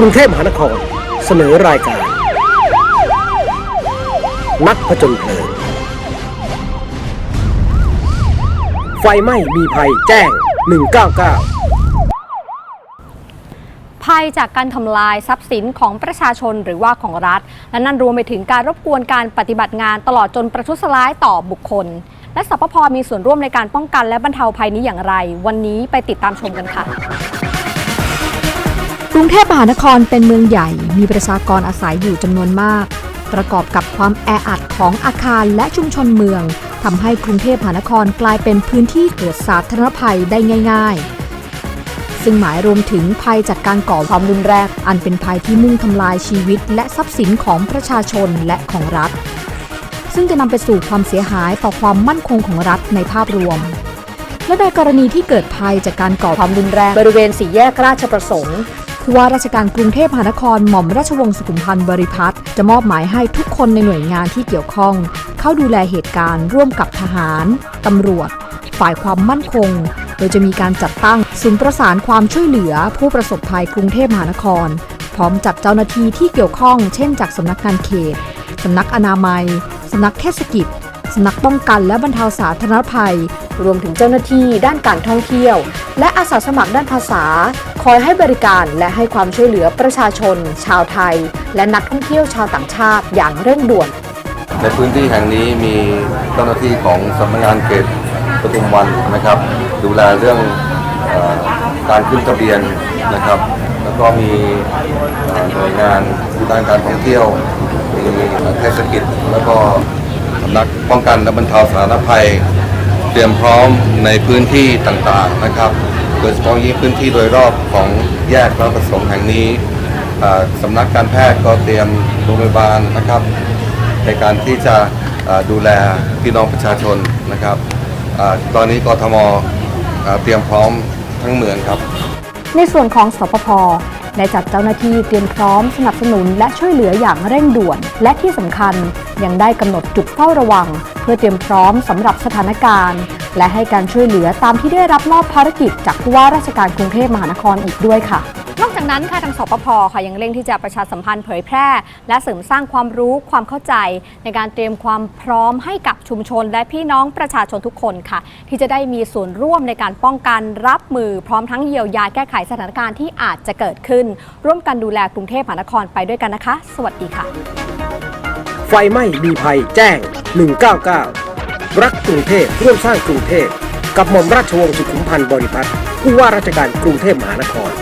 กรุงเทพมหานคร เสนอรายการ นักผจญเพลิง ไฟไหม้มีภัยแจ้ง 199 ภัยจากการทำลายทรัพย์สินของประชาชนหรือว่าของรัฐ และนั่นรวมไปถึงการรบกวนการปฏิบัติงานตลอดจนประทุษร้ายต่อบุคคล และสปพมีส่วนร่วมในการป้องกันและบรรเทาภัยนี้อย่างไร วันนี้ไปติดตามชมกันค่ะ รุงเทพมหานครเป็นเมืองใหญ่ มีประชากรอาศัยอยู่จำนวนมาก ประกอบกับความแออัดของอาคารและชุมชนเมืองทำให้กรุงเทพมหานครกลายเป็นพื้นที่เกิดสาธารณภัยได้ง่าย ๆ ซึ่งหมายรวมถึงภัยจากการก่อความรุนแรงอันเป็นภัยที่มุ่งทำลายชีวิต และทรัพย์สินของประชาชนและของรัฐ ซึ่งจะนำไปสู่ความเสียหายต่อความมั่นคงของรัฐในภาพรวมและในกรณีที่เกิดภัยจากการก่อความรุนแรงบริเวณสี่แยกราชประสงค์ ผู้ว่าราชการกรุงเทพมหานครหม่อมราชวงศ์สุขุมพันธ์บริพัตรจะมอบหมายให้ทุกคนในหน่วยงานที่เกี่ยวข้อง เข้าดูแลเหตุการณ์ร่วมกับทหาร ตำรวจ ฝ่ายความมั่นคง โดยจะมีการจัดตั้งศูนย์ประสานความช่วยเหลือ ผู้ประสบภัยกรุงเทพมหานคร พร้อมจัดเจ้าหน้าที่ที่เกี่ยวข้อง เช่น จากสำนักงานเขตสำนักอนามัยสำนักเทศกิจสำนักป้องกันและบรรเทาสาธารณภัย รวมถึงเจ้าหน้าที่ด้านการท่องเที่ยว และอาสาสมัครด้านภาษา คอยให้บริการและให้ความช่วยเหลือประชาชน ชาวไทย และนักท่องเที่ยวชาวต่างชาติอย่างเร่งด่วน ในพื้นที่แห่งนี้มีเจ้าหน้าที่ของสำนักงานเขตปทุมวันนะครับ ดูแลเรื่องอการขึ้นทะเบียนนะครับ แล้วก็มีหน่วยงานด้านการท่องเที่ยวมีเทศกิจแล้วก็สำนักป้องกันและบรรเทาสาธารณภัย เตรียมพร้อมในพื้นที่ต่างๆนะครับ โดยเฉพาะยิ่งพื้นที่โดยรอบของแยกราชประสงค์แห่งนี้สำนักการแพทย์ก็เตรียมโรงพยาบาลนะครับ ในการที่จะดูแลพี่น้องประชาชนนะครับอตอนนี้กทมเอ่อเตรียมพร้อมทั้งเมืองครับ ในส่วนของสปพ และจัดเจ้าหน้าที่เตรียมพร้อมสนับสนุนและช่วยเหลืออย่างเร่งด่วน และที่สำคัญยังได้กำหนดจุดเฝ้าระวัง เพื่อเตรียมพร้อมสำหรับสถานการณ์ และให้การช่วยเหลือตามที่ได้รับมอบภารกิจจากผู้ว่าราชการกรุงเทพมหานครอีกด้วยค่ะ นั้นค่ะทางสปพค่ะยังเร่งที่จะประชาสัมพันธ์เผยแพร่ และเสริมสร้างความรู้ความเข้าใจ ในการเตรียมความพร้อมให้กับชุมชน และพี่น้องประชาชนทุกคนค่ะ ที่จะได้มีส่วนร่วมในการป้องกันรับมือพร้อมทั้งเยียวยาแก้ไขสถานการณ์ที่อาจจะเกิดขึ้น ร่วมกันดูแลกรุงเทพมหานครไปด้วยกันนะคะ สวัสดีค่ะ ไฟไหม้มีภัยแจ้ง 199 รักกรุงเทพร่วมสร้างกรุงเทพกับหม่อมราชวงศ์สุขุมพันธ์บริพัตรผู้ว่าราชการกรุงเทพมหานคร